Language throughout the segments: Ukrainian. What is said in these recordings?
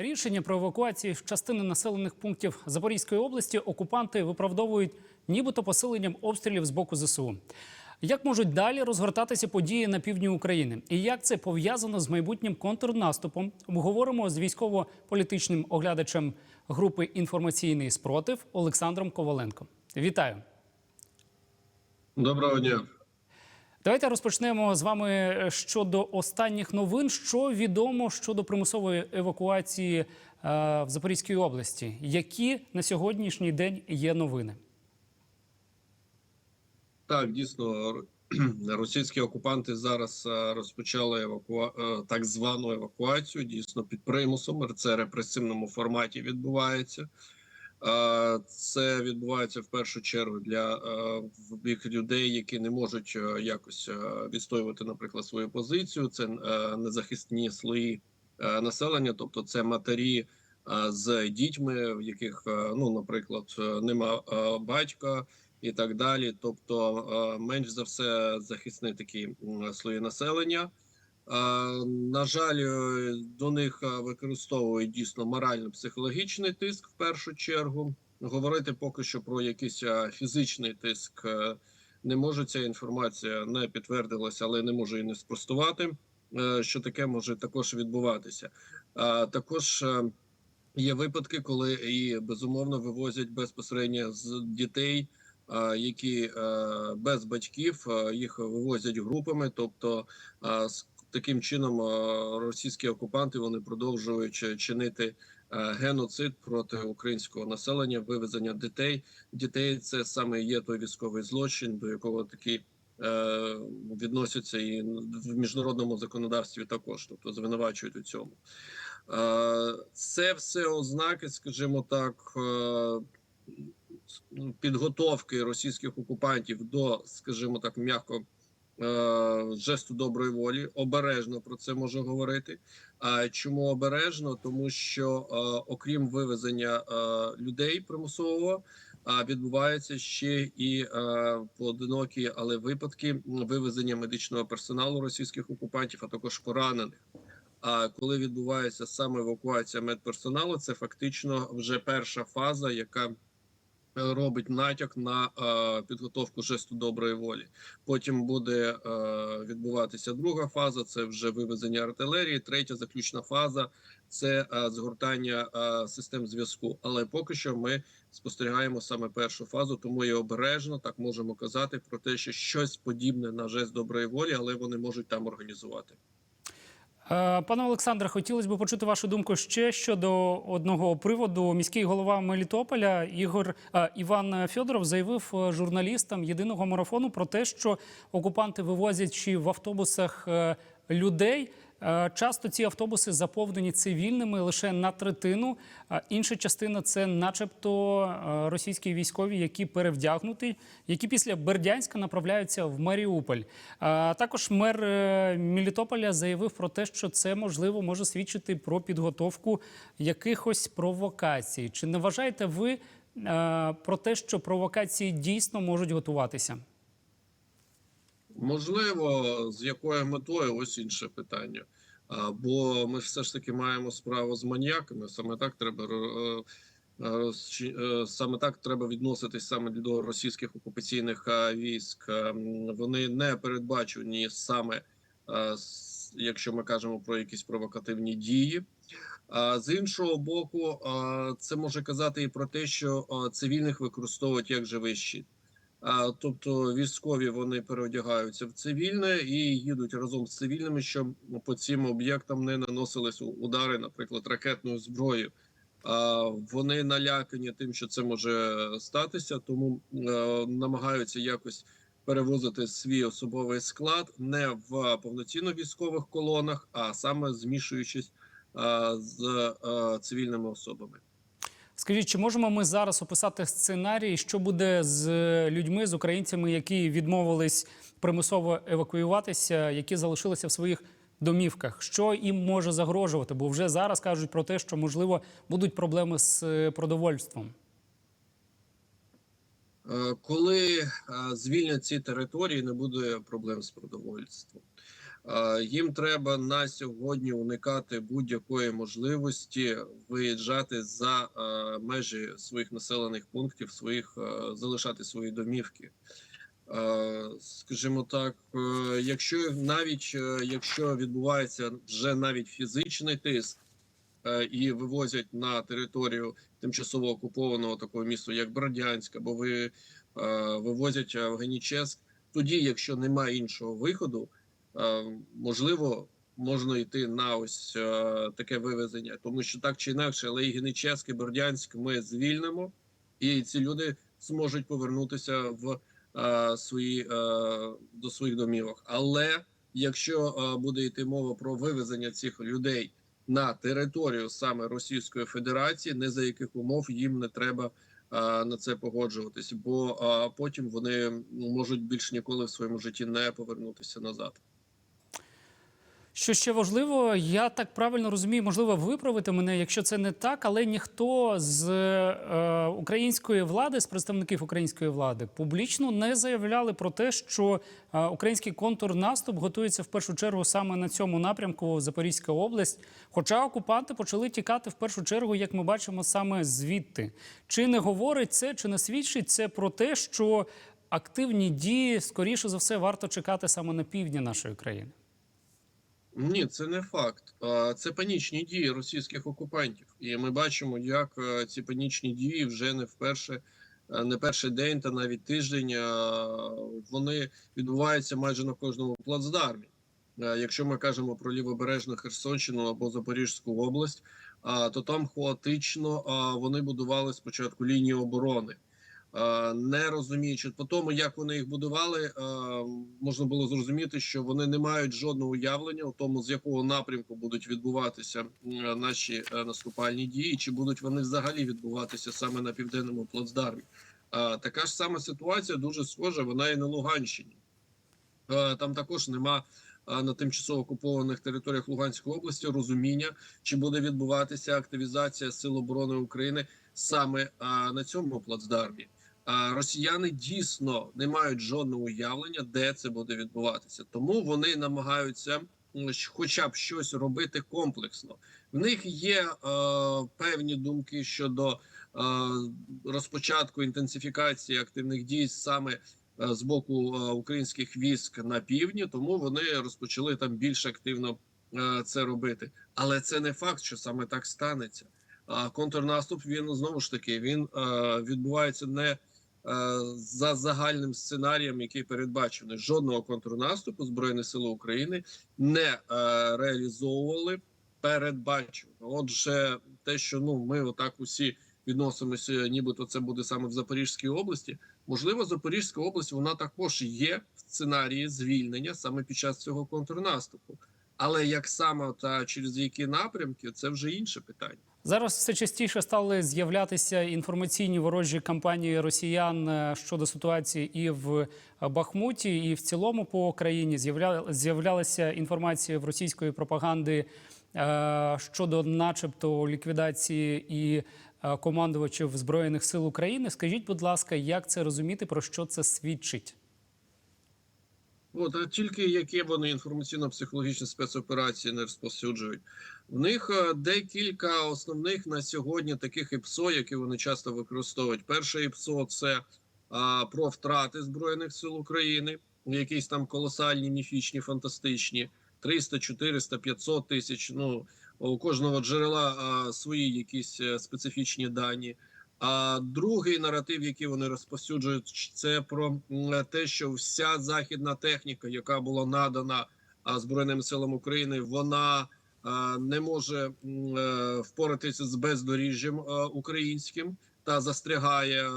Рішення про евакуацію з частини населених пунктів Запорізької області окупанти виправдовують нібито посиленням обстрілів з боку ЗСУ. Як можуть далі розгортатися події на півдні України? І як це пов'язано з майбутнім контрнаступом? Обговоримо з військово-політичним оглядачем групи інформаційний спротив Олександром Коваленко. Вітаю! Доброго дня. Давайте розпочнемо з вами щодо останніх новин. Що відомо щодо примусової евакуації е, в Запорізькій області? Які на сьогоднішній день є новини? Так, дійсно, російські окупанти зараз е, розпочали евакуа... е, так звану евакуацію. Дійсно, під примусом. Це репресивному форматі відбувається. Е, Це відбувається в першу чергу для е, людей, які не можуть е, якось відстоювати, наприклад, свою позицію. Це незахисні слої населення, тобто це матері з дітьми, в яких, ну, наприклад, нема батька і так далі. Тобто, менш за все захисні такі слої населення. Е, На жаль, е, до них е, використовують дійсно морально-психологічний тиск в першу чергу. Говорити поки що про якийсь фізичний тиск не можу. Ця інформація не підтвердилася, але не можу і не спростувати, що таке може також відбуватися. Також є випадки, коли і безумовно вивозять безпосередньо з дітей, які без батьків їх вивозять групами, тобто таким чином е, російські окупанти вони продовжують чинити е, геноцид проти українського населення, вивезення дітей. Дітей це саме є той військовий злочин, до якого такі е, відносяться і в міжнародному законодавстві також, тобто звинувачують у цьому. Це все ознаки, скажімо так, підготовки російських окупантів до, скажімо так, м'яко жесту доброї волі. Обережно про це можу говорити. А чому обережно? Тому що е, окрім вивезення е, людей примусового. А відбуваються ще і е, поодинокі, але випадки вивезення медичного персоналу російських окупантів, а також поранених. А коли відбувається саме евакуація медперсоналу, це фактично вже перша фаза, яка е, робить натяк на е, підготовку жесту доброї волі. Потім буде е, відбуватися друга фаза, це вже вивезення артилерії. Третя заключна фаза це е, згортання е, систем зв'язку. Але поки що ми спостерігаємо саме першу фазу, тому і обережно так можемо казати про те, що щось подібне на жест доброї волі, але вони можуть там організувати. Е, Пане Олександре, хотілося б почути вашу думку ще щодо одного приводу. Міський голова Мелітополя Ігор е, Іван Федоров заявив е, журналістам єдиного марафону про те, що окупанти вивозячи в автобусах людей. Е, Часто ці автобуси заповнені цивільними лише на третину. Інша частина це, начебто, е, російські військові, які перевдягнуті, які після Бердянська направляються в Маріуполь. А Також мер е, Мелітополя заявив про те, що це можливо може свідчити про підготовку якихось провокацій. Чи не вважаєте ви е, про те, що провокації дійсно можуть готуватися? Можливо, з якою метою ось інше питання. Бо ми все ж таки маємо справу з маніяками. Саме так треба е, розчи- е, саме так треба відноситись саме до російських окупаційних е, військ. Е, Вони не передбачені саме, е, якщо ми кажемо про якісь провокативні дії. А з іншого боку, е, це може казати і про те, що е, цивільних використовують як живий щит. Тобто військові вони переодягаються в цивільне і їдуть разом з цивільними, щоб по цим об'єктам не наносились удари, наприклад, ракетною зброєю. Вони налякані тим, що це може статися, тому е, намагаються якось перевозити свій особовий склад не в повноцінно військових колонах, а саме змішуючись з е, цивільними особами. Скажіть, чи можемо ми зараз описати сценарій, що буде з людьми, з українцями, які відмовились примусово евакуюватися, які залишилися в своїх домівках? Що їм може загрожувати? Бо вже зараз кажуть про те, що можливо будуть проблеми з е, продовольством. Е, Коли е, звільнять ці території, не буде проблем з продовольством. Е, Їм треба на сьогодні уникати будь-якої можливості виїжджати за е, межі своїх населених пунктів, своїх е, залишати свої домівки. Скажімо так, якщо навіть якщо відбувається вже навіть фізичний тиск і вивозять на територію тимчасово окупованого такого міста, як Бердянськ, або ви вивозять в Геніческ, тоді, якщо немає іншого виходу, можливо, можна йти на ось е, таке вивезення, тому що так чи інакше, але і Геніческ, і Бердянськ ми звільнимо, і ці люди зможуть повернутися в е, свої е, до своїх домівок. Але якщо е, буде йти мова про вивезення цих людей на територію саме Російської Федерації, не за яких умов їм не треба е, на це погоджуватись, бо е, потім вони ну, можуть більш ніколи в своєму житті не повернутися назад. Що ще важливо, я так правильно розумію, можливо, виправити мене, якщо це не так, але ніхто з е, української влади, з представників української влади, публічно не заявляли про те, що е, український контрнаступ готується в першу чергу саме на цьому напрямку Запорізька область. Хоча окупанти почали тікати в першу чергу, як ми бачимо, саме звідти. Чи не говорить це, чи не свідчить це про те, що активні дії скоріше за все варто чекати саме на півдні нашої країни? Ні, це не факт. Це панічні дії російських окупантів, і ми бачимо, як е, ці панічні дії вже не вперше, е, не перший день та навіть тиждень. Вони відбуваються майже на кожному плацдармі. Е, Якщо ми кажемо про лівобережну Херсонщину або Запорізьку область, то там хаотично вони будували спочатку лінію оборони. Е, Не розуміючи по тому, як вони їх будували, е, можна було зрозуміти, що вони не мають жодного уявлення у тому, з якого напрямку будуть відбуватися наші е, наступальні дії, чи будуть вони взагалі відбуватися саме на південному плацдармі. Така ж сама ситуація дуже схожа. Вона і на Луганщині. Там також нема на тимчасово окупованих територіях Луганської області розуміння, чи буде відбуватися активізація Сил оборони України саме на цьому плацдармі. Росіяни дійсно не мають жодного уявлення, де це буде відбуватися. Тому вони намагаються хоча б щось робити комплексно. В них є е, певні думки щодо е, розпочатку інтенсифікації активних дій саме е, з боку е, українських військ на півдні, тому вони розпочали там більш активно е, це робити. Але це не факт, що саме так станеться. А контрнаступ він знову ж таки він е, відбувається не за загальним сценарієм, який передбачений. Жодного контрнаступу збройних сил України не е, реалізовували передбачено. Отже, те, що ну ми отак усі відносимося, нібито це буде саме в Запорізькій області. Можливо, Запорізька область вона також є в сценарії звільнення саме під час цього контрнаступу. Але як саме та через які напрямки, це вже інше питання. Зараз все частіше стали з'являтися інформаційні ворожі кампанії росіян е, щодо ситуації і в Бахмуті, і в цілому по країні З'явля- з'являлася інформація в російської пропаганди е, щодо, начебто, ліквідації і е, командувачів збройних сил України. Скажіть, будь ласка, як це розуміти, про що це свідчить? От а тільки які вони інформаційно-психологічні спецоперації не розповсюджують. В них е, декілька основних на сьогодні таких ІПСО, які вони часто використовують. Перше ІПСО це а, про втрати збройних сил України, якісь там колосальні, міфічні, фантастичні. 300, 400, 500 тисяч. Ну у кожного джерела а, свої якісь е, специфічні дані. А другий наратив, який вони розповсюджують, це про те, що вся західна техніка, яка була надана збройним силам України, вона не може е, впоратися з бездоріжжям українським та застрягає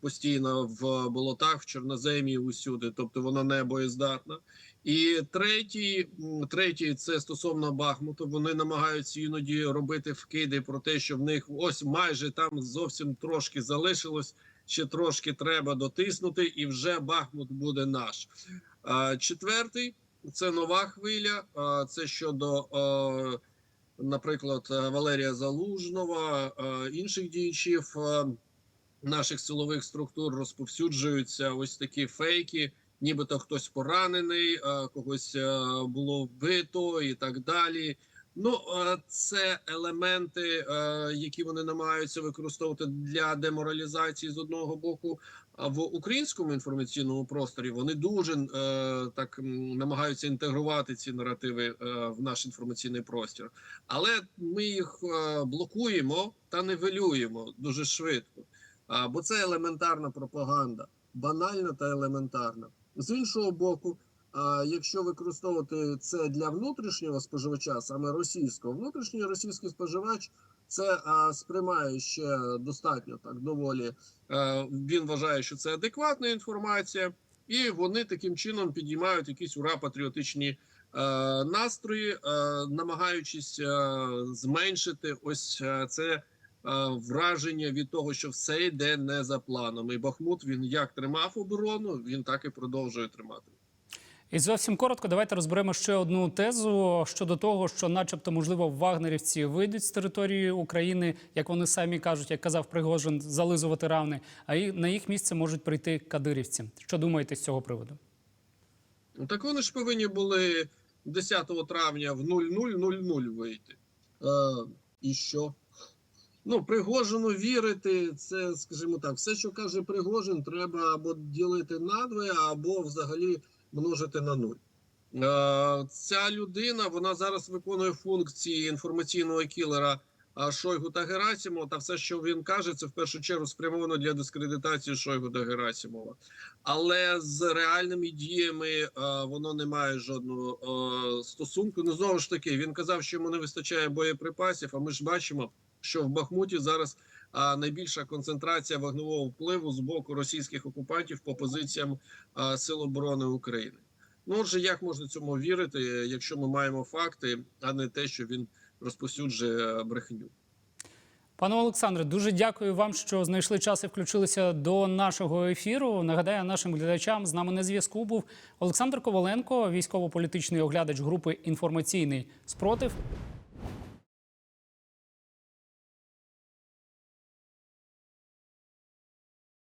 постійно в болотах, в чорноземі усюди, тобто вона не боєздатна. І третій, третій це стосовно Бахмуту. Вони намагаються іноді робити вкиди про те, що в них ось майже там зовсім трошки залишилось. Ще трошки треба дотиснути, і вже Бахмут буде наш. Четвертий це нова хвиля. Це щодо, наприклад, Валерія Залужного, інших діячів наших силових структур розповсюджуються ось такі фейки нібито хтось поранений, е, когось е, було вбито і так далі. Ну, е, це елементи, які вони намагаються використовувати для деморалізації з одного боку. А в українському інформаційному просторі вони дуже так намагаються інтегрувати ці наративи в наш інформаційний простір, але ми їх блокуємо та нивелюємо дуже швидко. Бо це елементарна пропаганда, банальна та елементарна. З іншого боку, якщо використовувати це для внутрішнього споживача, саме російського, внутрішній російський споживач це сприймає ще достатньо так доволі. Він вважає, що це адекватна інформація, і вони таким чином підіймають якісь ура патріотичні настрої, намагаючись зменшити ось це враження від того, що все йде не за планом. І Бахмут він як тримав оборону, він так і продовжує тримати. І зовсім коротко, давайте розберемо ще одну тезу щодо того, що, начебто, можливо, вагнерівці вийдуть з території України, як вони самі кажуть, як казав Пригожин, зализувати равни, а і на їх місце можуть прийти кадирівці. Що думаєте з цього приводу? Ну, Так вони ж повинні були 10 травня в 00.00 вийти. Е, і що? Ну, Пригожину вірити, це, скажімо так, все, що каже Пригожин, треба або ділити на двоє, або взагалі множити на нуль. Е, ця людина вона зараз виконує функції інформаційного кілера Шойгу та Герасимова, та все, що він каже, це в першу чергу спрямовано для дискредитації Шойгу та Герасимова. Але з реальними діями е, воно не має жодного е, стосунку. Ну знову ж таки, він казав, що йому не вистачає боєприпасів. А ми ж бачимо, що в Бахмуті зараз найбільша концентрація вогневого впливу з боку російських окупантів по позиціям Сил оборони України. Ну, отже, як можна цьому вірити, якщо ми маємо факти, а не те, що він розповсюджує е, брехню. Пане Олександре, дуже дякую вам, що знайшли час і включилися до нашого ефіру. Нагадаю нашим глядачам, з нами на зв'язку був Олександр Коваленко, військово-політичний оглядач групи інформаційний спротив.